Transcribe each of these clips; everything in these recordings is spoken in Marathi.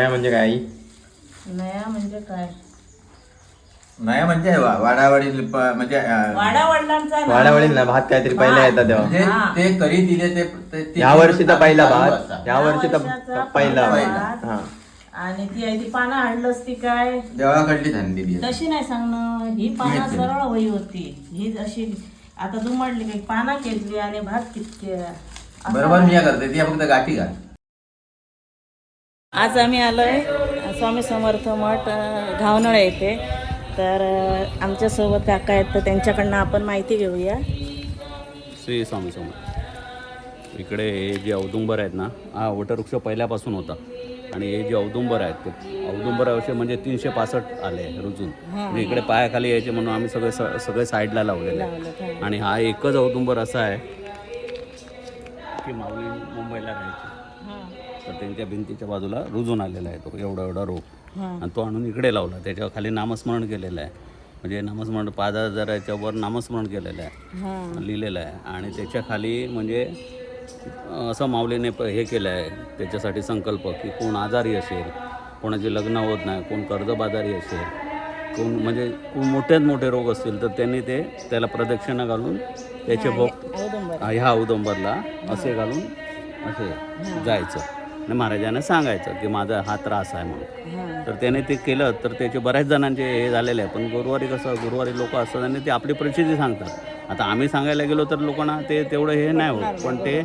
काय म्हणजे काय? आई नया म्हणजे काय? नाही म्हणजे वा- वाडावाडी प- म्हणजे अं, वाडा वडिलांचा ना. वाडावडील ना भात. काहीतरी पहिला येतात तेव्हा. म्हणजे हा. ते करी दिले ते ते- ते- या वर्षी तर पहिला भात. या वर्षी तर पहिला पहिला भात. हा. आणि ती आहे ती पानं हाडलंच ती काय? देवाकडली थंडी दिली. तशी नाही सांगणं. ही पानं माहिती. सरळ वही होती. ही अशी आता दुमडली काही पाना केली आणि भात कितके असं बरोबर मी करते. ती फक्त गाठी घाल. आज आम्ही आलोय स्वामी समर्थ मठ घावनळ येथे. तर आमच्यासोबत काका आहेत तर त्यांच्याकडनं आपण माहिती घेऊया. श्री स्वामी समर्थ. इकडे हे जे औदुंबर आहेत ना हा वटवृक्ष पहिल्यापासून होता. आणि हे जे औदुंबर आहेत ते औदुंबर असे म्हणजे तीनशे पासष्ट आले रुजून. म्हणजे इकडे पायाखाली यायचे म्हणून आम्ही सगळे स- सगळे साईडला लावलेले आहे आणि हा एकच औदुंबर असा आहे की माऊली मुंबईला राहायची. त्यांच्या भिंतीच्या बाजूला रुजून आलेला आहे तो एवढा एवढा रोप आणि तो आणून इकडे लावला त्याच्यावर खाली नामस्मरण केलेलं आहे. म्हणजे नामस्मरण पाच हजाराच्या वर नामस्मरण केलेलं आहे. लिहिलेलं आहे. आणि त्याच्याखाली म्हणजे असं माऊलीने प- हे केलं आहे त्याच्यासाठी संकल्प की कोण आजारी असेल कोणाचे लग्न होत नाही कोण कर्जबाजारी असेल कोण म्हणजे कोण मोठ्यात मोठे रोग असतील तर त्यांनी ते त्याला प्रदक्षिणा घालून त्याचे भोग ह्या औदुंबरला असे घालून असे जायचं. आणि महाराजांना सांगायचं की माझा हा त्रास आहे म्हणून. तर त्याने ते केलं तर त्याचे बऱ्याच जणांचे हे झालेले आहे. पण गुरुवारी कसं गुरुवारी लोक असतात आणि ते आपली परिस्थिती सांगतात. आता आम्ही सांगायला गेलो तर लोकांना ते तेवढं हे नाही होत. पण ते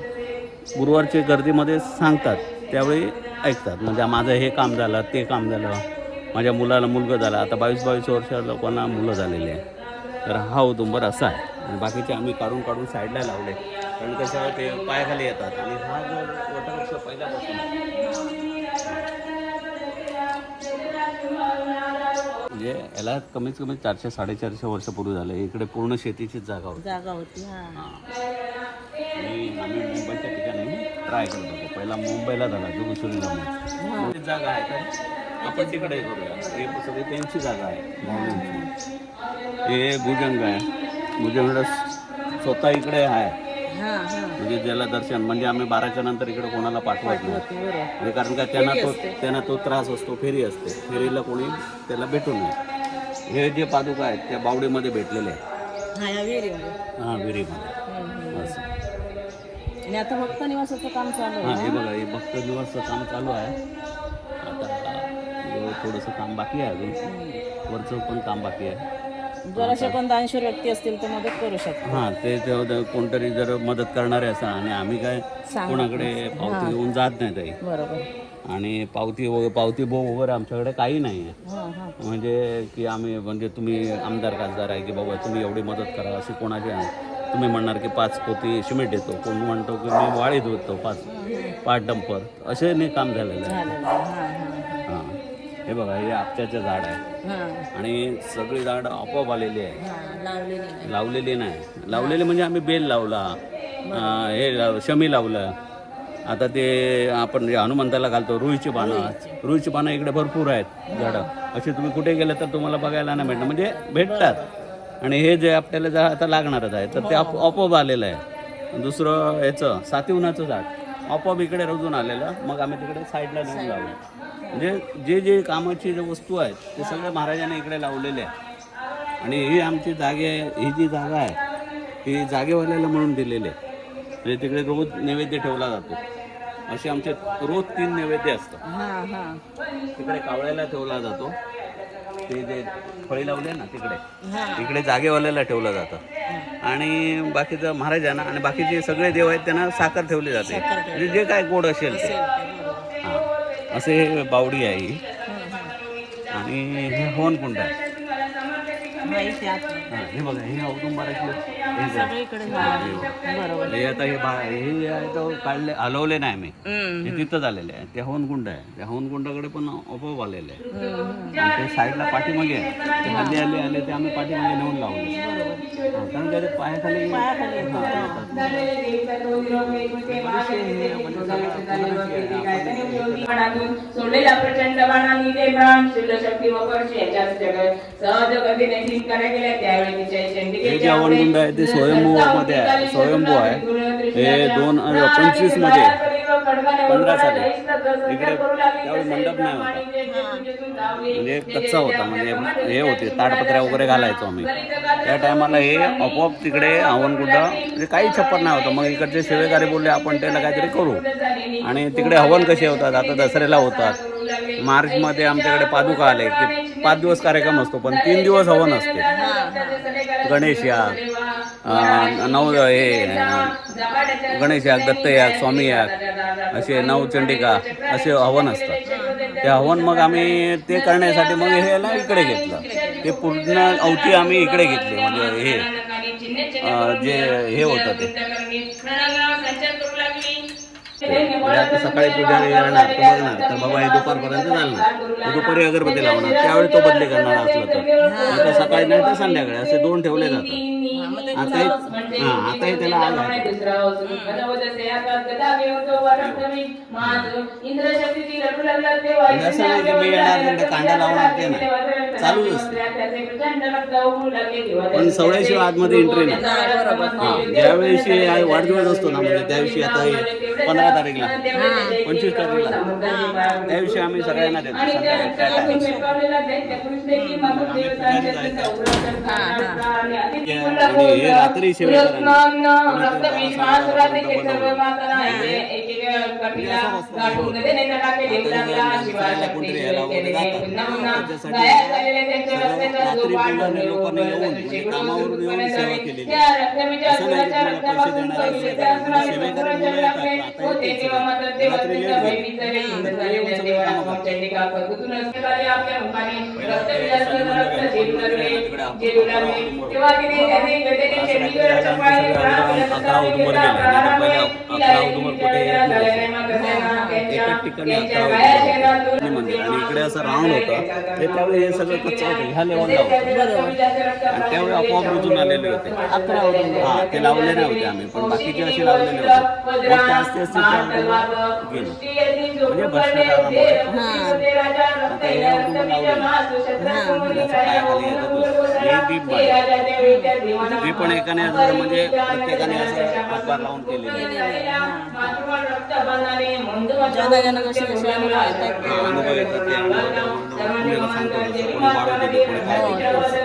गुरुवारच्या गर्दीमध्ये सांगतात. त्यावेळी ऐकतात. म्हणजे माझं हे काम झालं ते काम झालं. माझ्या मुलाला मुलगा झाला. आता बावीस बावीस वर्ष लोकांना मुलं झालेली आहे. तर हा औदुंबर असा आहे. आणि बाकीचे आम्ही काढून काढून साईडला लावले. कारण कसं ते पायाखाली येतात. आणि हा जो म्हणजे याला कमीत कमी चारशे साडेचारशे वर्षापूर्वी झाले. इकडे पूर्ण शेतीचीच जागा होती. जागा होती हा. आणि आम्ही मुंबईच्या ठिकाणी ट्राय करत होतो. पहिला मुंबईला झाला जोगेश्वरीला म्हणून. जागा आहे तर आपण तिकडे करूया. हे सगळी त्यांची जागा आहे. हे भुजंग आहे. भुजंग स्वतः इकडे आहे. म्हणजे ज्याला दर्शन म्हणजे आम्ही बाराच्या नंतर इकडे कोणाला पाठवत नाही म्हणजे कारण का त्यांना तो त्यांना तो त्रास असतो फेरी असते. फेरीला कोणी त्याला भेटू नये हे जे पादुका आहेत त्या बावडीमध्ये भेटलेले आहेत. हा विहिरीमध्ये. हां. असं. आणि आता भक्त निवासाचं काम चालू हां आहे हे बघा हे भक्त निवासचं काम चालू आहे. आता थोडंसं काम बाकी आहे अजून. वरचं पण काम बाकी आहे. जर असे कोण दानशूर व्यक्ती असतील तर मदत करू शकतो हां ते ते कोणतरी जर मदत करणारे असा आणि आम्ही काय सांग. कोणाकडे पावती घेऊन जात नाही ताई. बरोबर. आणि पावती वगैरे पावती बो वगैरे आमच्याकडे काही नाही आहे. हा हा. म्हणजे की आम्ही म्हणजे तुम्ही आमदार खासदार आहे की बाबा तुम्ही एवढी मदत करा अशी कोणाची आहे तुम्ही म्हणणार की पाच पोती सिमेंट देतो कोण म्हणतो की मी वाळी देतो पाच पाच डंपर असे नाही काम झालेलं आहे. झालेलं आहे. हा हां. हे बघा हे आपट्याचं झाड आहे. हा. हा आणि सगळी झाड आपोआप आलेली आहे. हा लावलेली नाही. लावलेली म्हणजे आम्ही बेल लावला हे लाव- शमी लावलं. आता ते आपण जे हनुमंताला घालतो रुईची पानं. रुईची. पानं इकडे भरपूर आहेत झाडं. अशी तुम्ही कुठे गेले तर तुम्हाला बघायला नाही भेटणार. म्हणजे भेटतात. आणि हे जे आपल्याला आता लागणारच आहे तर ते आप आपोआप आलेलं आहे. दुसरं ह्याचं सातिवनाचं झाड. आपोआप इकडे रुजून आलेलं. मग आम्ही तिकडे साईडला नेऊन लावलं. म्हणजे जे जे कामाची जे वस्तू आहेत ते सगळे महाराजांनी इकडे लावलेले आहे आणि ही आमची जागे ही जी जागा आहे ही जागेवाल्याला म्हणून दिलेली आहे. म्हणजे तिकडे रोज नैवेद्य ठेवला जातो. असे आमचे रोज तीन नैवेद्य असतात. हा हा. तिकडे कावळ्याला ठेवला जातो. ते जे फळी लावले ना तिकडे इकडे जागेवाल्याला ठेवलं जातं. आणि बाकीचं महाराजांना आणि बाकीचे सगळे देव आहेत त्यांना साखर ठेवली जाते. म्हणजे जे काय गोड असेल ते. हां. असे बावडी आहे आणि हे होन कुंड आहे. हां हे बघा हे औदुंबराचे हे. सगळीकडे झालं. बरोबर. हे आता हे बा हे जे आहे तो काढले हलवले नाही आम्ही. हम्म, हे तिथंच आलेले आहे. ते हवनकुंड आहे. त्या हवनकुंडाकडे पण आपोआप आलेले आहे. आणि ते साईडला पाठीमागे आहे. ते हल्ली आले आले ते आम्ही पाठीमागे नेऊन लावले. हां, कारण काय ते पायाखाली. हां, येतात. सोडलेला प्रचंड बाणांनी ते प्राण शक्ती व परशी याच्याच जगत. सहज गतीने ठीक करा गेल्या त्यावेळी तिच्या हे जे हवनकुंड आहे ते स्वयंभू मध्ये आहे स्वयंभू आहे. हे दोन हजार पंचवीसमध्ये पंधरा साली. इकडे त्यावेळी मंडप नाही होता. म्हणजे कच्चा होता म्हणजे हे होते ताडपत्र्या वगैरे घालायचो आम्ही. त्या टायमाला हे आपोआप तिकडे हवनकुंड म्हणजे काही छप्पर नाही होतं. मग इकडचे सेवेकरी बोलले आपण त्याला काहीतरी करू. आणि तिकडे हवन कसे होतात? आता दसऱ्याला होतात. मार्चमध्ये आमच्याकडे पादुका आले की पाच दिवस कार्यक्रम असतो पण तीन दिवस हवन असते. गणेश याग नऊ नव हे गणेश याग दत्त याग स्वामी याग असे नवचंडिका असे हवन असतात. ते हवन मग आम्ही ते करण्यासाठी मग हे ना इकडे घेतलं. ते पूर्ण अवती आम्ही इकडे घेतली. म्हणजे हे जे हे होतं ते. आता सकाळी पुजारी येणार तो बघणार तर बाबा हे दुपारपर्यंत चालणार. दुपारी अगरबत्ती लावणार त्यावेळी तो बदली करणार असलं तर. आता सकाळी नाही तर संध्याकाळी असे दोन ठेवले जातात. आता हे- हा आता हे त्याला म्हणजे असं नाही की मी येणार तिकडे कांदा लावणार ते नाही. चालूच असते. पण सवळ्याशिवाय आतमध्ये एंट्री नाही. हा ज्यावेळेशी वाढदिवस असतो ना म्हणजे त्या दिवशी आता हे पंधरा तारीखला. पंचवीस तारीखला. त्या दिवशी आम्ही सगळ्यांना देतो हे रात्री लोकांनी येऊन म्हणजे कामावरून येऊन सेवा केलेली आहे. असं नाही की तुम्हाला पैसे देणार आहे, वगैरे. म्हणजे सेवेकरी मुलं येतात, आता येतील सगळे. रात्री लेट होईल. तर ते येऊन सगळे कामं करतात. अकरा उदुमर गेले नाही पहिले अकरा उदुमर कुठे. एकच ठिकाणी अकरा मंदिर? आणि इकडे असं राऊंड होतं. ते त्यावेळी हे सगळं कच्चं होतं. ह्या लेवलला होतं. आणि त्यावेळी आपोआप रुजून आलेले होते. अकरा. हा ते लावले नाही होते आम्ही. पण बाकीचे असे लावलेले होते. मग ते असते असते गेलो. म्हणजे भ्रष्टाचारामुळे आता हे औदुंबर लावले असं पायाखाली येतात दीप बाळ ते पण एकाने असं म्हणजे प्रत्येकाने असं हातभार लावून केलेले ज्यादा ज्यादा कसे कसे अनुभव येतात ते. हा, अनुभव येतात ते अनुभव पुण्याला सांगतो तसं कोणी वाढवून देते कोणी काय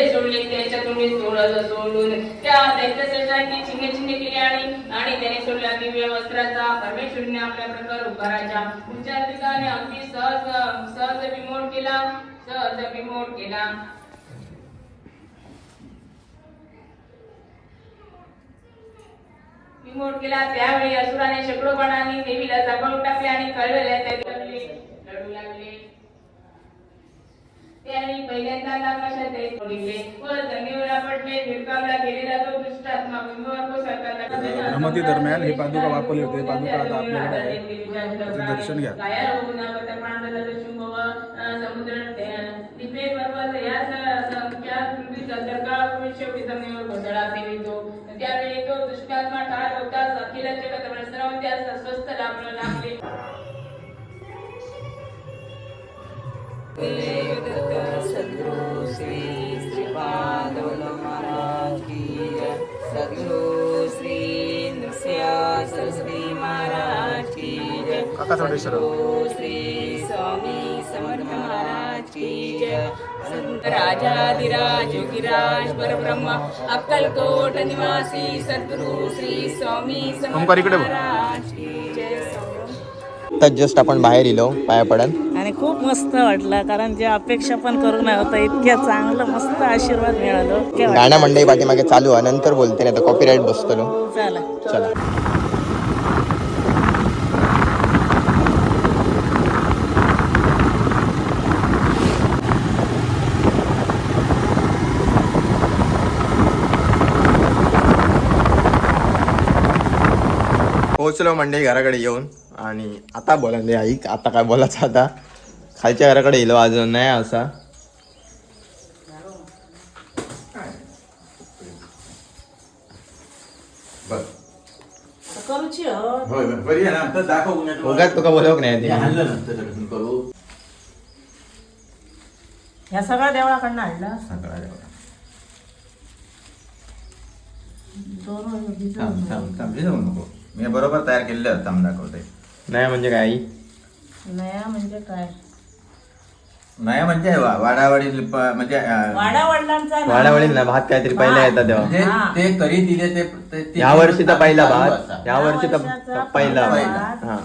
सोडून त्या केली आणि आणि त्याने सोडला दिव्य वस्त्राचा परमेश्वरीने आपल्या प्रकार उच्चार ठिकाणी अगदी सहज सहज विमोड केला सहज विमोड केला. विमोड केला. त्यावेळी असुराने शेकडो बाणांनी देवीला जागवून टाकले आणि कळवले. त्या लढू लागले. त्यावेळी पहिल्यांदा नाकाशात ते सोडले व जमिनीवर पडले भिरकावला गेलेला तो दुष्टात्मा दरम्यान हे पादुका वापरले होते. पादुका आता आपल्याकडे दर्शन घ्या. त्यावेळी तो दुष्टात्मा ठार होताच अखिल जगत प्रसरवून त्यास स्वस्थ लाभलं लागले सद्गुरु श्री श्रीपाद वल्लभ महाराज की जय सद्गुरु श्री सद्गुरु श्री स्वामी समर्थ महाराज की जय संत राजाधिराज योगीराज परब्रह्म अक्कलकोट निवासी सद्गुरु श्री स्वामी समर्थ महाराज की जय तर जस्ट आपण बाहेर इलो पाया पडन. आणि खूप मस्त वाटलं कारण जे अपेक्षा पण करू नये होतं इतक्या चांगलं मस्त आशीर्वाद मिळालो. गाण्या मंडळी पाठीमागे चालू आहे नंतर बोलते नाही तर कॉपीराईट बसतलो. चला. चला. पोहोचलो मंडळी घराकडे येऊन आणि आता बोला नाही ऐक आता काय बोलायचं आता? खालच्या घराकडे येलो अजून नाही असा. तुका नाही सगळ्या देवळाकडनं नको. मी बरोबर तयार केलेलं दाखवते. नाही म्हणजे काय? नाही म्हणजे काय? नाही म्हणजे वा- वाडावाडी प- म्हणजे अं, वाडा वडिलांचा ना. भात काहीतरी पहिला येतात तेव्हा. म्हणजे हा. ते करी दिले ते ते- ते- या वर्षीचा पहिला चालू भात. या वर्षीचा वर्षाचा पहिला पहिला भात. हा.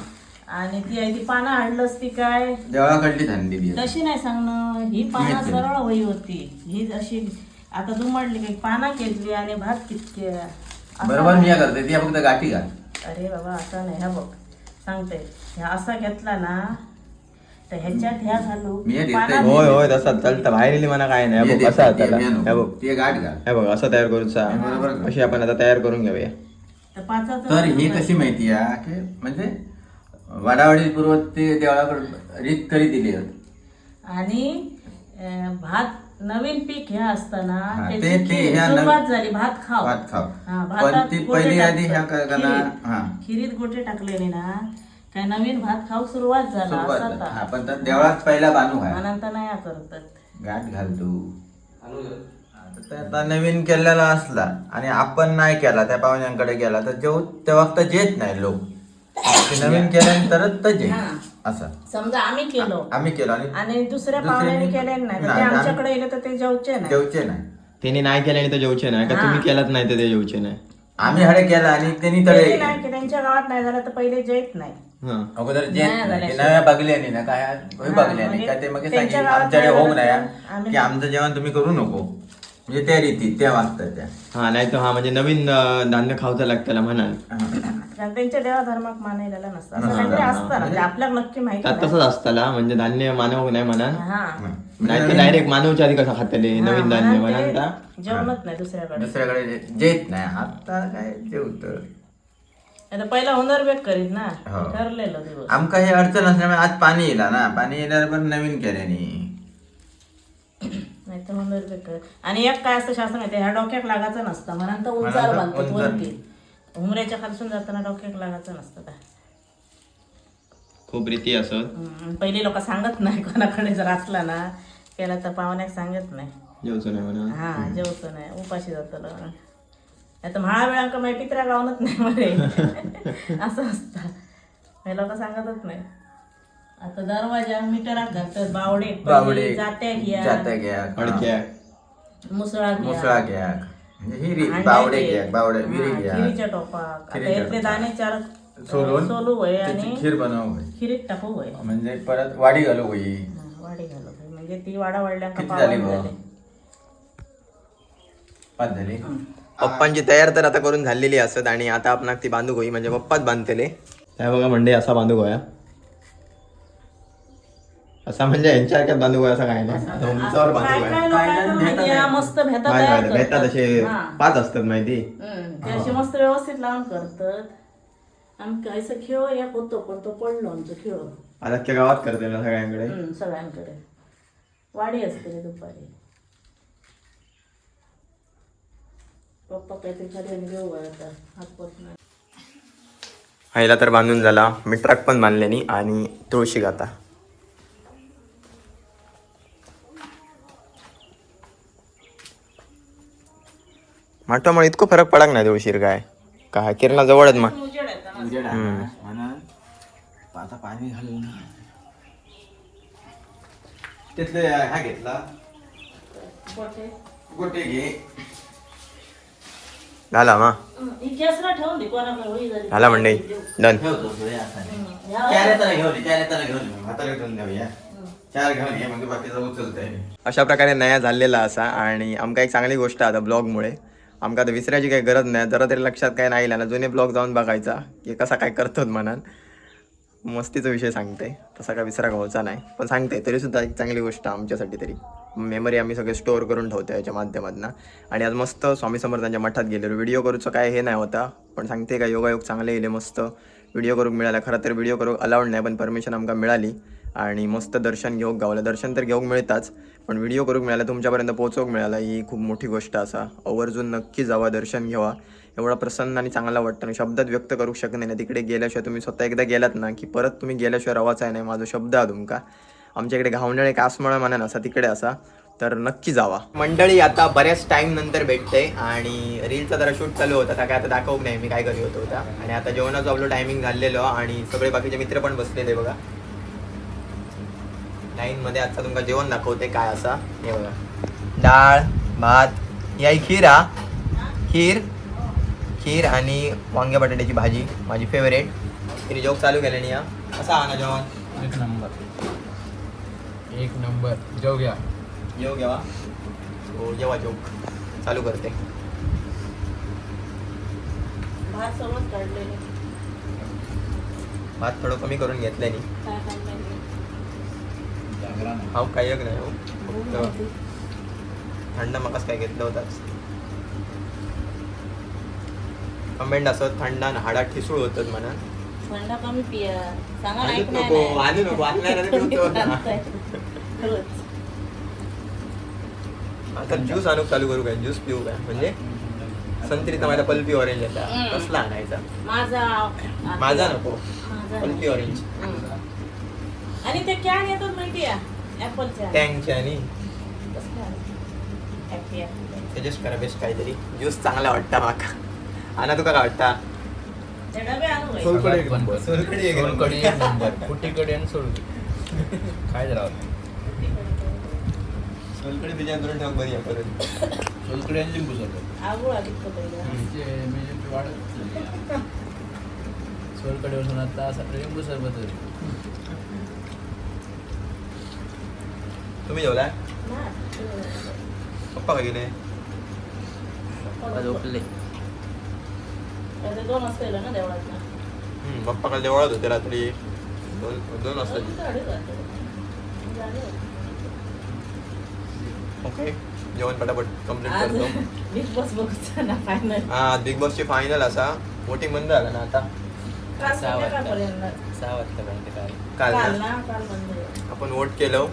आणि ती आहे ती पानं आणलंच ती काय? देवळाकडली थंडी दिली. तशी नाही सांगणं? ही पानं माहिती. सरळ वही होती. ही अशी आता तू म्हटली की पानं केली आणि भात कितके असं बरोबर. मी या करते. ती फक्त गाठी घाल. अरे बाबा असा नाही ह्या बघ. सांगते. ह्या असा घेतला ना तर ह्याच्यात ह्या घालू मी हे देतोय. पानात होय होय तसं चालतं बाहेर म्हणा काय नाही हे हे बघ देते, असं ते आता मी आणू. हे बघ ते गाठ घाल हे बघ असं तयार करून बरोबर. अशी आपण आता तयार करून घेऊया तर पाचाचं तर ही कशी माहिती आहे की म्हणजे वाडावाडी पूर्व ते देवळाकडे रीत करी दिली. आणि अं, भात नवीन पीक हे असताना हा, त्याची ते- खीर ह्या सुरुवात नवीन- झाली भात खाव भात खाव. हा, पण भातात ती गोटे पहिली आधी ह्या टाकतात. का- का ना- खिरीत. हा. खिरीत गोटे टाकलेले ना काय नवीन भात खाऊ सुरुवात झाला सुरुवात असा झाली. ता. हा, पण तर देवळात पहिला बांधू आहे. नाही करतात गाठ घाल तू. आता ते आता नवीन केलेला असला आणि आपण नाही केला त्या पाहुण्यांकडे गेला तर जेव ते वक्त जेत नाही लोक. ते नवीन केल्यानंतरच तर जे. हा. असं. समजा आम्ही केलो. आम्ही केलो आणि आणि दुसऱ्या पाहुण्याने केले नाही तर ते आमच्याकडे येले तर ते जेवचे नाही. जेवचे नाही. त्यांनी नाही केल्याने तर जेवचे नाही का तुम्ही केलात नाही तर ते जेवचे नाही? आम्ही हडे केला आणि त्यांनी केले तळे नाही की त्यांच्या गावात नाही झालं तर पहिले जेत नाही. अगोदर जे नाही नव्या बघल्याने ना काय होय हा, बघल्याने म्हणजे काय ते मग सांगितलं आमच्याकडे नाही होऊ आम्ही- की आमचं जेवण तुम्ही करू नको. म्हणजे त्या रीती त्या वागतात त्या. हा नाही तर हा म्हणजे नवीन धान्य खावचं लागतं म्हणाल. त्यांच्या देवा धर्मात मानायला नसतं. असं काहीतरी असतं ना म्हणजे आपल्याला नक्की माहिती त्यात नाही. तसंच असताला म्हणजे धान्य मानव नाही म्हणा हा. नाही तर डायरेक्ट मानवच्या आधी कसं खातले नवीन धान्य म्हणा जेवणच नाही दुसऱ्याकडे. दुसऱ्याकडे जे- जेत नाही. आता काय जेवत आता पहिला हुनर बेक करीत ना. हो. ठरलेलं दिवस. आमका हे अडचण असल्यामुळे आज पाणी येला ना. पाणी येणार पण नवीन केल्याने. नाही तर करीत आणि एक काय असतं शास्त्र माहिती ह्या डोक्याक लागायचं नसतं. म्हणून तर उंचार म्हणून तर बांधतात उंचार. वरती. उमऱ्याच्या खालसून जाताना डोक्याक लागायचं नसतं काय खूप रीती असत हम्म, पहिली लोक सांगत नाही कोणाकडे जर असला ना. केला तर पाहुण्याक सांगत नाही. जेवचं नाही हा जेवतो नाही. उपाशी जातो आता म्हाळा वेळांक माहिती पित्र्या गावनच नाही मध्ये असं असतं. हे लोक सांगतच नाही. आता दरवाजा मीटरात घालतात बावडे बावडे जात्या घ्या. जात्या घ्या अडक्या. मुसळा घ्या. मुसळा घ्या. म्हणजे ही अंडे बावडे बावडे विरी हा, घ्या. खिरीच्या टोपाक आता यातले. दाणे चार सोलून? सोलू होय त्याची आणि खीर बनव होय. खिरीत टाकू होय. म्हणजे परत वाडी घालू होई हा, वाडी घालू होय. म्हणजे ती वाडा वाढल्यांका किती झाली पावन बुवा? झाले पाच झाली? पप्पांची तयार तर आता करून झालेली असत आणि आता आपण ती बांधूक होई म्हणजे पप्पाच बांधतेले. त्या बघा म्हणजे असा बांधूक होया असा म्हणजे यांच्या ह्याच्यात बांधूक होया असं काय नाही. उंचावर मस्त भेटा तयार भेटतात करतात. असे हा. पाच असतात माहिती? हम्म, ते असे मस्त व्यवस्थित लावून करतात. आम्ही काहीच खेळ एक होतो पण तो पडलो आमचं खेळ. आता अख्ख्या गावात करते ना सगळ्यांकडे? हम्म, सगळ्यांकडे. वाडी असते रे दुपारी. पप्पा काहीतरी खाली घेऊ आता हातपत नाही आईला तर बांधून झाला. मी ट्रक पण बांधलेनी आणि तुळशी गाता. माठामुळे इतकं फरक पडक नाही तुळशीर काय? काय किरणा जवळच मा उजेड येतं ना. उजेड आहे ना, म्हणून आता पाणी घालून तिथले हा घेतला. गोटे घे. झाला मा. हम्म, ही गॅसला ठेवून दे कोणाकडे होई झाली झाला मंडई डन. ठेवतो तो हे असाने. ह्या- चार येताना घेऊन ये, चार येताना घेऊन ये. हाताला घेऊन देऊया चार घेऊन ये म्हणजे बाकीचं उचलतंय. अशा प्रकारे नया झालेला असा आणि आमका एक चांगली गोष्ट आता ब्लॉगमुळे. आमका आता विसरायची काही गरज नाही. जरा तरी लक्षात काय नाही आलं ना जुने ब्लॉग जाऊन बघायचा. की कसा काय करतात म्हणान. मस्तीचा विषय सांगते. तसा काय विसरा गावचा नाही. पण सांगते तरीसुद्धा एक चांगली गोष्ट आमच्यासाठी तरी. मेमरी आम्ही सगळे स्टोअर करून ठेवतो याच्या माध्यमातून. आणि आज मस्त स्वामी समर्थांच्या मठात गेलेलो. व्हिडिओ करूचं काय हे नाही होता. पण सांगते का योगायोग चांगले गेले मस्त. व्हिडिओ करूक मिळाला. खरं तर व्हिडिओ करूक अलाउड नाही पण परमिशन आमका मिळाली. आणि मस्त दर्शन घेऊक गावलं. दर्शन तर घेऊक मिळताच. पण व्हिडिओ करूक मिळाला. तुमच्यापर्यंत पोहोचवूक मिळाला. ही खूप मोठी गोष्ट असा. आवर्जून नक्की जावा दर्शन घ्यावा एवढा प्रसन्न आणि चांगला वाटतं आणि शब्दात व्यक्त करू शकत नाही. तिकडे गेल्याशिवाय तुम्ही स्वतः एकदा गेलात ना की परत तुम्ही गेल्याशिवाय रवाचा आहे नाही माझा शब्द आहे तुमका. आमच्या इकडे घावणळे कासमळा म्हणा असा तिकडे असा तर नक्की जावा. मंडळी आता बऱ्याच टाइम नंतर भेटते आणि रीलचा जरा शूट चालू होता काय आता दाखवू नाही मी काय करी होतो होता. आणि आता जेवणाचं आपलं टायमिंग झालेलो आणि सगळे बाकीचे मित्र पण बसलेले बघा. लाईन मध्ये आता तुमका जेवण दाखवते काय असा हे बघा. डाळ भात याही खीर हा. खीर खीर आणि वांग्या बटाट्याची भाजी माझी फेवरेट तिने जोक चालू केल्याने या असा हा ना जेवण? एक नंबर. एक नंबर. जेव घ्या. येऊ घ्यावा हो जेव्हा जोक चालू करते. भात थोडं कमी करून घेतलं नाही काय खाल्लंय? हा काही नाही हो. थंड मकाच काय घेतलं होताच. कमेंट असत थंड आणि हाडात ठिसूळ होतात म्हणा. थंड कमी पिया सांगा आणूच नको आणू नको आता ज्यूस आणूक चालू करू काय? ज्यूस पिऊ काय? म्हणजे? संत्रीचा माझा पल्पी ऑरेंज येता हम्म. कसला आणायचा? माझा माझा नको. माझा पल्पी ऑरेंज हम्म. आणि ते कॅन येतात माहिती आहे ऍपलच्या टँकचे आणि सजेस्ट करा बेस्ट काहीतरी. ज्यूस चांगला वाटता माका. आणा तुका काय वाटता ते डबे आणू बाई. सोलकडे एक नंबर सोलकढी एक नंबर. सोलकढी एक नंबर कुटीकडे आणि सोलकढी काय राहत सोलकडी बिजा करून ठेव बरी आहे परत सोलकढी आणि लिंबू सरबत आगोळ आधी पहिला आमचे मेजरची वाढ सोलकडे वरून आता सगळे लिंबू सरबत तुम्ही जेवलाय ना, ते- पप्पा काय गेले झोपले ते दोन वाजता ना देवळात पप्पा काल देवळात होते रात्री दोन दोन वाजता. ओके जेवण पटापट कंप्लीट आज करतो. बिग बॉस बघूचा ना फायनल हा बिग बॉसची फायनल असा. वोटिंग बंद झालं ना आता? काल सहा वाजता. सहा वाजता काय काल. काल ना? ना? काल बंद. आपण वोट केलं.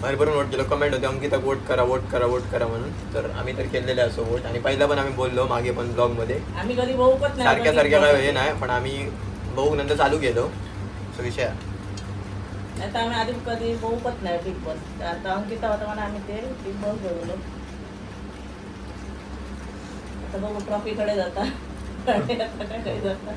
भरभरून वोट केलं कमेंट होते अंकिता वोट करा वोट करा वोट करा म्हणून. तर आम्ही तर केलेले असो वोट आणि पहिला पण आम्ही बोललो मागे पण ब्लॉगमध्ये आम्ही कधी बघू पण नाही सारख्या सारख्या. काय हे नाही पण आम्ही बघू नंतर चालू केलो. सो विषय तर आम्ही आधी कधी बघू पण नाही बिग बॉस आता अंकिता होता म्हणा आम्ही ते बिग बॉस बघलो आता बघू ट्रॉफीकडे जाता. आता जाता